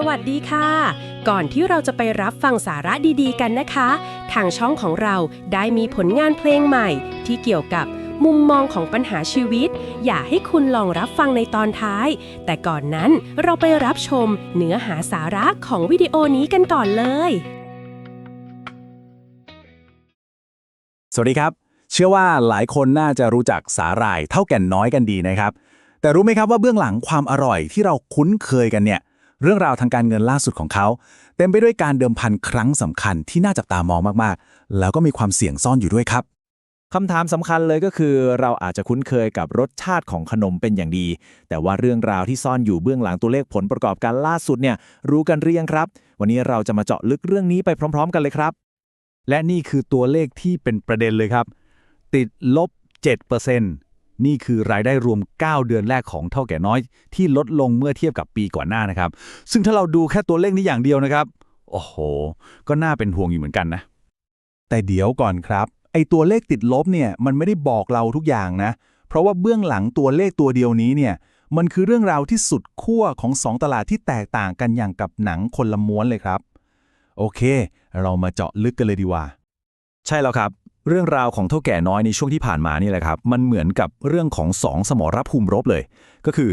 สวัสดีค่ะ ก่อนที่เราจะไปรับฟังสาระดีๆ กันนะคะ ทางช่องของเราได้มีผลงานเพลงใหม่ ที่เกี่ยวกับมุมมองของปัญหาชีวิต อยากให้คุณลองรับฟังในตอนท้าย แต่ก่อนนั้นเราไปรับชมเนื้อหาสาระของวิดีโอนี้กันก่อนเลย สวัสดีครับ เชื่อว่าหลายคนน่าจะรู้จักสาหร่ายเท่าแก่นน้อยกันดีนะครับ แต่รู้ไหมครับว่าเบื้องหลังความอร่อยที่เราคุ้นเคยกันเนี่ย เรื่องราวทางการเงินล่าสุดของเขา เต็มไปด้วยการเดิมพันครั้งสำคัญที่น่าจับตามองมากๆ แล้วก็มีความเสี่ยงซ่อนอยู่ด้วยครับคำถามสำคัญเลยก็คือ เราอาจจะคุ้นเคยกับรสชาติของขนมเป็นอย่างดี แต่ว่าเรื่องราวที่ซ่อนอยู่เบื้องหลังตัวเลขผลประกอบการล่าสุดเนี่ยรู้กันหรือยังครับ วันนี้เราจะมาเจาะลึกเรื่องนี้ไปพร้อม ๆ กันเลยครับ และนี่คือตัวเลขที่เป็นประเด็นเลยครับ ติดลบ 7% นี่คือรายได้รวม 9 เดือนแรกของเท่าแก่น้อย ที่ลดลงเมื่อเทียบกับปีก่อนหน้านะครับ ซึ่งถ้าเราดูแค่ตัวเลขนี้อย่างเดียวนะครับ โอ้โห ก็น่าเป็นห่วงอยู่เหมือนกันนะ แต่เดี๋ยวก่อนครับไอตัวเลขติดลบเนี่ยมันไม่ได้บอกเราทุกอย่างนะ เพราะว่าเบื้องหลังตัวเลขตัวเดียวนี้เนี่ยมันคือเรื่องราวที่สุดขั้วของสองตลาดที่แตกต่างกันอย่างกับหนังคนละม้วนเลยครับ โอเค เรามาเจาะลึกกันเลยดีกว่า ใช่แล้วครับ เรื่องราวของเท่าแก่น้อยในช่วงที่ผ่านมานี่แหละครับมันเหมือนกับเรื่องของสองสมรภูมิรบเลย ก็คือ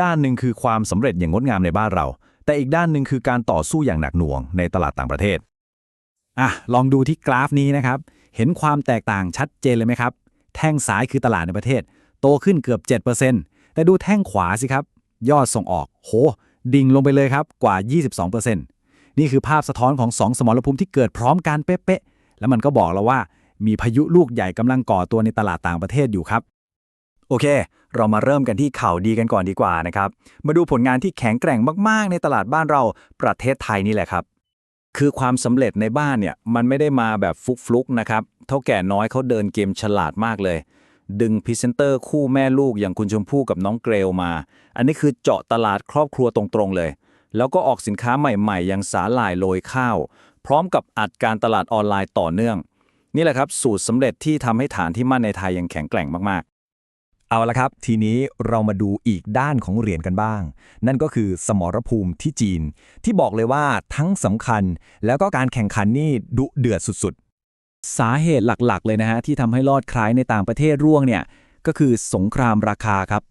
ด้านหนึ่งคือความสำเร็จอย่างงดงามในบ้านเรา แต่อีกด้านหนึ่งคือการต่อสู้อย่างหนักหน่วงในตลาดต่างประเทศอะลองดูที่กราฟนี้นะครับ เห็นความแตกต่างชัดเจนเลยไหมครับ แท่งซ้ายคือตลาดในประเทศ โตขึ้นเกือบ 7%แต่ดูแท่งขวาสิครับ ยอดส่งออก โห ดิ่งลงไปเลยครับกว่า 22%นี่คือภาพสะท้อนของ 2 สมรภูมิที่เกิดพร้อมกันเป๊ะๆแล้วมันก็บอกเราว่า มีพายุลูกใหญ่กำลังก่อตัวในตลาดต่างประเทศอยู่ครับ โอเค เรามาเริ่มกันที่ข่าวดีกันก่อนดีกว่านะครับ มาดูผลงานที่แข็งแกร่งมาก ๆ ในตลาดบ้านเราประเทศไทยนี่แหละครับคือความสำเร็จในบ้านเนี่ยมันไม่ได้มาแบบฟลุกๆนะครับ เท่าแก่น้อยเขาเดินเกมฉลาดมากเลย ดึงพรีเซนเตอร์คู่แม่ลูกอย่างคุณชมพู่กับน้องเกรลมา อันนี้คือเจาะตลาดครอบครัวตรงๆเลย แล้วก็ออกสินค้าใหม่ๆ อย่างสาหร่ายโรยข้าว พร้อมกับอัดการตลาดออนไลน์ต่อเนื่อง นี่แหละครับสูตรสำเร็จที่ทำให้ฐานที่มั่นในไทยยังแข็งแกร่งมาก ๆ เอาละครับ ทีนี้เรามาดูอีกด้านของเหรียญกันบ้าง นั่นก็คือสมรภูมิที่จีน ที่บอกเลยว่าทั้งสำคัญแล้วก็การแข่งขันนี่ดุเดือดสุด ๆ สาเหตุหลักๆ เลยนะฮะที่ทำให้ลอดคล้ายในต่างประเทศร่วงเนี่ยก็คือสงครามราคาครับ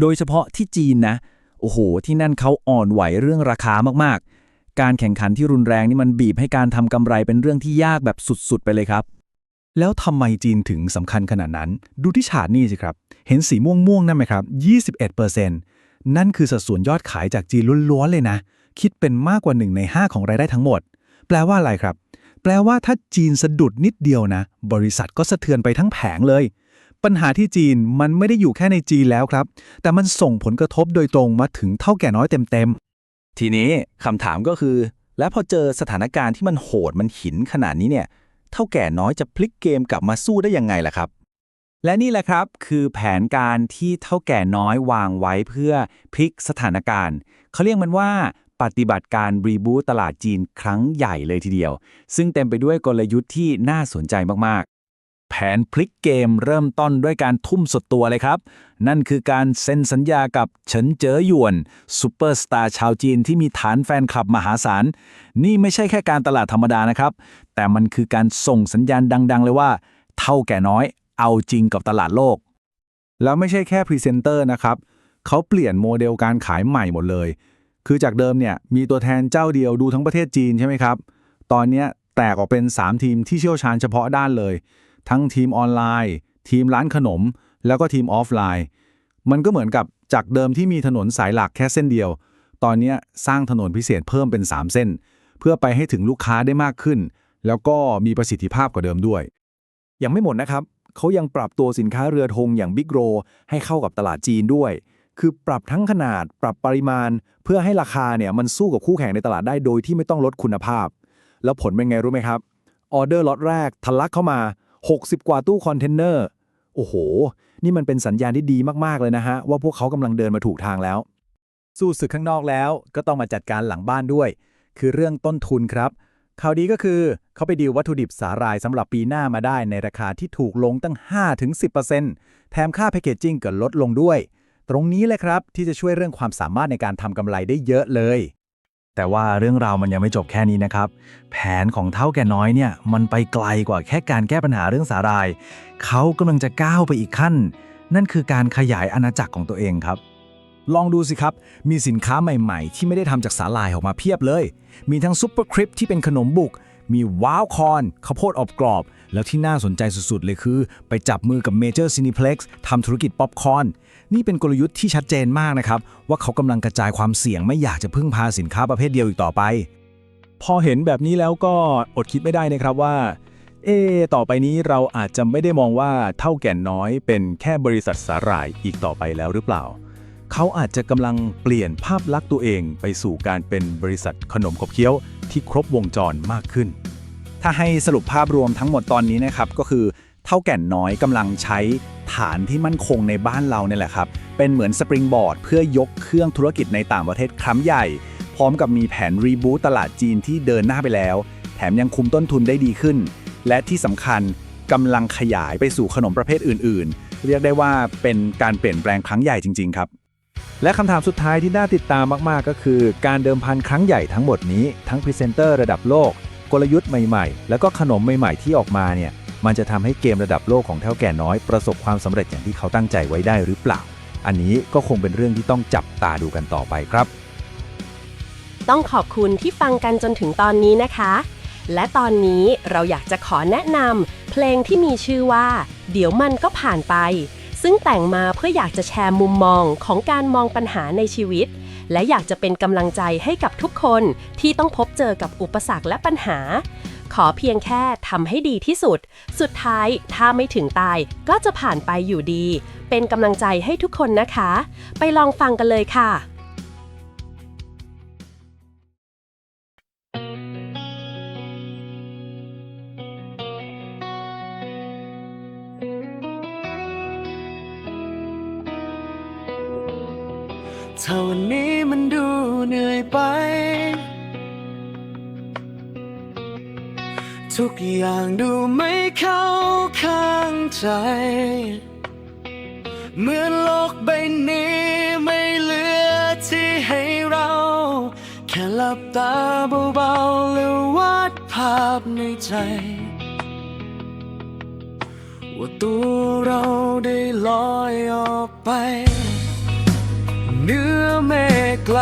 โดยเฉพาะที่จีนนะ โอ้โห ที่นั่นเขาอ่อนไหวเรื่องราคามากๆ การแข่งขันที่รุนแรงนี่มันบีบให้การทำกำไรเป็นเรื่องที่ยากแบบสุดๆ ไปเลยครับ แล้วทำไมจีนถึงสำคัญขนาดนั้น ดูที่ฉาดนี่สิครับ เห็นสีม่วงม่วงๆนั่นไหมครับ 21%นั่นคือสัดส่วนยอดขายจากจีนล้วนๆเลยนะ คิดเป็นมากกว่า 1 ใน 5 ของรายได้ทั้งหมด แปลว่าอะไรครับ แปลว่าถ้าจีนสะดุดนิดเดียวนะ บริษัทก็สะเทือนไปทั้งแผงเลย ปัญหาที่จีนมันไม่ได้อยู่แค่ในจีนแล้วครับ แต่มันส่งผลกระทบโดยตรงมาถึงเท่าแก่น้อยเต็มๆทีนี้คำถามก็คือ แล้วพอเจอสถานการณ์ที่มันโหดมันหินขนาดนี้เนี่ย เท่าแก่น้อยจะพลิกเกมกลับมาสู้ได้ยังไงล่ะครับ และนี่แหละครับคือแผนการที่เท่าแก่น้อยวางไว้เพื่อพลิกสถานการณ์ เขาเรียกมันว่าปฏิบัติการรีบูตตลาดจีนครั้งใหญ่เลยทีเดียว ซึ่งเต็มไปด้วยกลยุทธ์ที่น่าสนใจมากๆ แผนพลิกเกมเริ่มต้นด้วยการทุ่มสุดตัวเลยครับ นั่นคือการเซ็นสัญญากับเฉินเจ๋อหยวนซูเปอร์สตาร์ชาวจีนที่มีฐานแฟนคลับมหาศาล นี่ไม่ใช่แค่การตลาดธรรมดานะครับ แต่มันคือการส่งสัญญาณดัง ๆ เลยว่า เท่าแก่น้อย เอาจริงกับตลาดโลก แล้วไม่ใช่แค่พรีเซนเตอร์นะครับเขาเปลี่ยนโมเดลการขายใหม่หมดเลย คือจากเดิมเนี่ยมีตัวแทนเจ้าเดียวดูทั้งประเทศจีนใช่ไหมครับ ตอนนี้แตกออกเป็น 3 ทีมที่เชี่ยวชาญเฉพาะด้านเลย ทั้งทีมออนไลน์ ทีมร้านขนม แล้วก็ทีมออฟไลน์ มันก็เหมือนกับจากเดิมที่มีถนนสายหลักแค่เส้นเดียว ตอนนี้สร้างถนนพิเศษเพิ่มเป็น 3 เส้น เพื่อไปให้ถึงลูกค้าได้มากขึ้น แล้วก็มีประสิทธิภาพกว่าเดิมด้วย ยังไม่หมดนะครับเขายังปรับตัวสินค้าเรือธงอย่างบิ๊กโรให้เข้ากับตลาดจีนด้วย คือปรับทั้งขนาด ปรับปริมาณ เพื่อให้ราคาเนี่ยมันสู้กับคู่แข่งในตลาดได้โดยที่ไม่ต้องลดคุณภาพ แล้วผลเป็นไงรู้ไหมครับ ออเดอร์ล็อตแรกทะลักเข้ามา 60 กว่าตู้คอนเทนเนอร์ โอ้โห นี่มันเป็นสัญญาณที่ดีมากๆเลยนะฮะ ว่าพวกเขากำลังเดินมาถูกทางแล้ว สู้ศึกข้างนอกแล้ว ก็ต้องมาจัดการหลังบ้านด้วย คือเรื่องต้นทุนครับข่าวดีก็คือเขาไปดีลวัตถุดิบสาหร่ายสำหรับปีหน้ามาได้ในราคาที่ถูกลงตั้ง 5-10%แถมค่าแพคเกจจิ้งก็ลดลงด้วย ตรงนี้แหละครับที่จะช่วยเรื่องความสามารถในการทำกำไรได้เยอะเลย แต่ว่าเรื่องราวมันยังไม่จบแค่นี้นะครับ แผนของเท่าแก่น้อยเนี่ยมันไปไกลกว่าแค่การแก้ปัญหาเรื่องสาหร่าย เขากำลังจะก้าวไปอีกขั้น นั่นคือการขยายอาณาจักรของตัวเองครับ ลองดูสิครับ มีสินค้าใหม่ๆ ที่ไม่ได้ทำจากสาหร่ายออกมาเพียบเลย มีทั้งซุปเปอร์คริปที่เป็นขนมบุก มีว้าวคอนข้าวโพดอบกรอบ แล้วที่น่าสนใจสุดๆ เลยคือ ไปจับมือกับเมเจอร์ซินิเพล็กซ์ทำธุรกิจป๊อปคอร์น นี่เป็นกลยุทธ์ที่ชัดเจนมากนะครับ ว่าเขากำลังกระจายความเสี่ยงไม่อยากจะพึ่งพาสินค้าประเภทเดียวอีกต่อไป พอเห็นแบบนี้แล้วก็อดคิดไม่ได้นะครับว่า เอ ต่อไปนี้เราอาจจะไม่ได้มองว่าเท่าแก่น้อยเป็นแค่บริษัทสาหร่ายอีกต่อไปแล้วหรือเปล่า เขาอาจจะกำลังเปลี่ยนภาพลักษณ์ตัวเองไปสู่การเป็นบริษัทขนมขบเคี้ยวที่ครบวงจรมากขึ้น ถ้าให้สรุปภาพรวมทั้งหมดตอนนี้นะครับก็คือเท่าแก่นน้อยกำลังใช้ ฐานที่มั่นคงในบ้านเราเนี่ยแหละครับ เป็นเหมือนสปริงบอร์ดเพื่อยกเครื่องธุรกิจในต่างประเทศครั้งใหญ่ พร้อมกับมีแผนรีบูตตลาดจีนที่เดินหน้าไปแล้ว แถมยังคุมต้นทุนได้ดีขึ้น และที่สำคัญกำลังขยายไปสู่ขนมประเภทอื่น ๆ เรียกได้ว่าเป็นการเปลี่ยนแปลงครั้งใหญ่จริง ๆ ครับ และคำถามสุดท้ายที่น่าติดตามมาก ๆ ก็คือ การเดิมพันครั้งใหญ่ทั้งหมดนี้ทั้งพรีเซนเตอร์ระดับโลก กลยุทธ์ใหม่ ๆ แล้วก็ขนมใหม่ ๆ ที่ออกมาเนี่ย มันจะทำให้เกมระดับโลกของเท่าแก่น้อยประสบความสำเร็จอย่างที่เขาตั้งใจไว้ได้หรือเปล่า อันนี้ก็คงเป็นเรื่องที่ต้องจับตาดูกันต่อไปครับ ต้องขอบคุณที่ฟังกันจนถึงตอนนี้นะคะ และตอนนี้เราอยากจะขอแนะนำเพลงที่มีชื่อว่า เดี๋ยวมันก็ผ่านไป ซึ่งแต่งมาเพื่ออยากจะแชร์มุมมองของการมองปัญหาในชีวิต และอยากจะเป็นกำลังใจให้กับทุกคนที่ต้องพบเจอกับอุปสรรคและปัญหา ขอเพียงแค่ทำให้ดีที่สุด สุดท้ายถ้าไม่ถึงตายก็จะผ่านไปอยู่ดี เป็นกำลังใจให้ทุกคนนะคะ ไปลองฟังกันเลยค่ะ เท่านี้มันดูเหนื่อยไป ทุกอย่างดูไม่เข้าข้างใจ เหมือนโลกใบนี้ไม่เหลือที่ให้เรา แค่หลับตาเบาๆแล้ววาดภาพในใจ ว่าตัวเราได้ลอยออกไป เนื้อเมฆไกล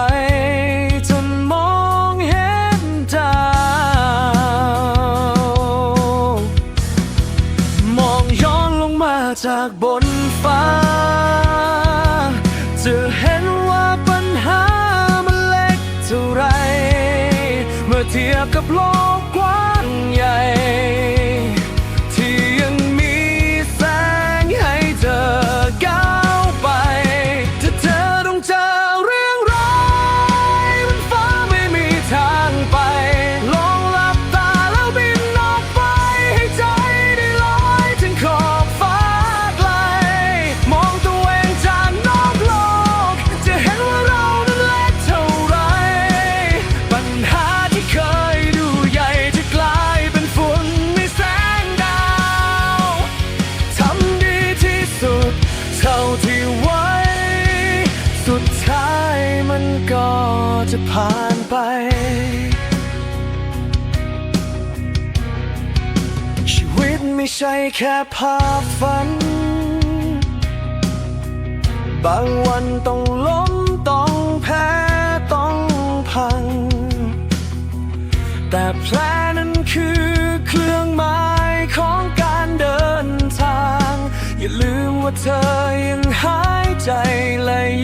ไม่ใช่แค่ภาพฝัน บางวันต้องล้มต้องแพ้ต้องพัง แต่แผลนั้นคือเครื่องหมายของการเดินทาง อย่าลืมว่าเธอยังหายใจและย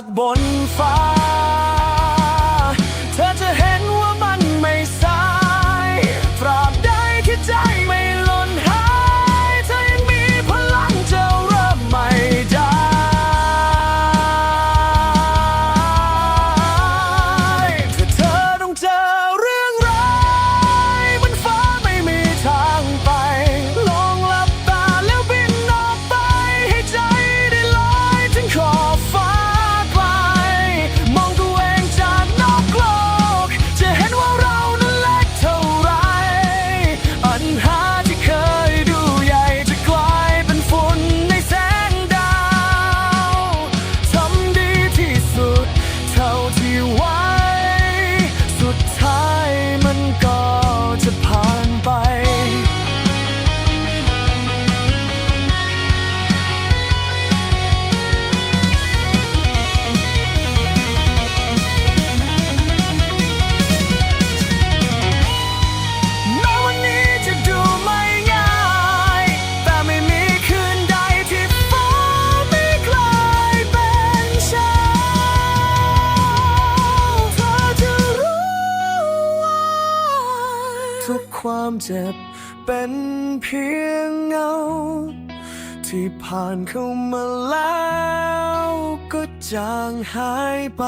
จากบนฟ้า เจ็บ เป็นเพียงเงา ที่ผ่านเข้ามาแล้วก็จางหายไป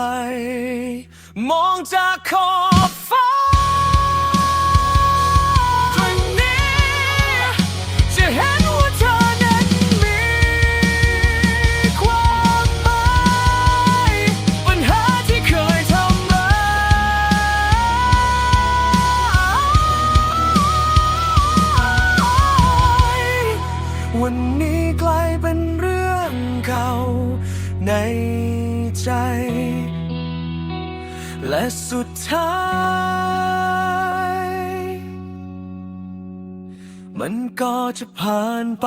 มองจากคอ เก่าในใจ และสุดท้าย มันก็จะผ่านไป